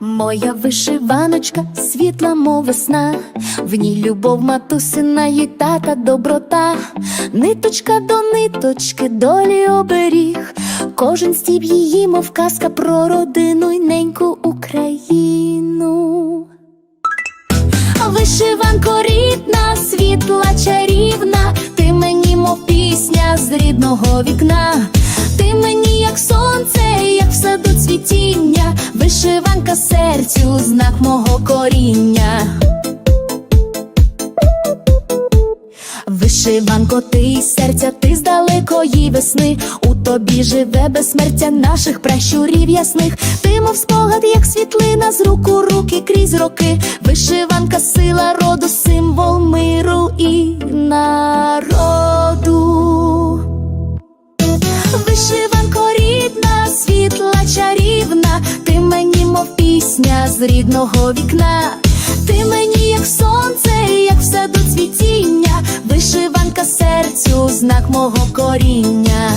Моя вишиваночка, світла, мов весна, в ній любов матусина і тата доброта, ниточка до ниточки, долі оберіг, кожен стіб її, мов казка про родину й неньку Україну. Вишиванко рідного вікна, ти мені, як сонце, як в саду цвітіння, вишиванка серцю, знак мого коріння. Вишиванко, ти серця, ти з далекої весни, у тобі живе безсмертя наших пращурів ясних. Ти, мов спогад, як світлина, з руку руки крізь роки. Вишиванка, сила роду, символ миру Вишиванко рідна, світла чарівна, ти мені, мов пісня з рідного вікна, ти мені, як сонце, як в саду цвітіння, вишиванка серцю, знак мого коріння.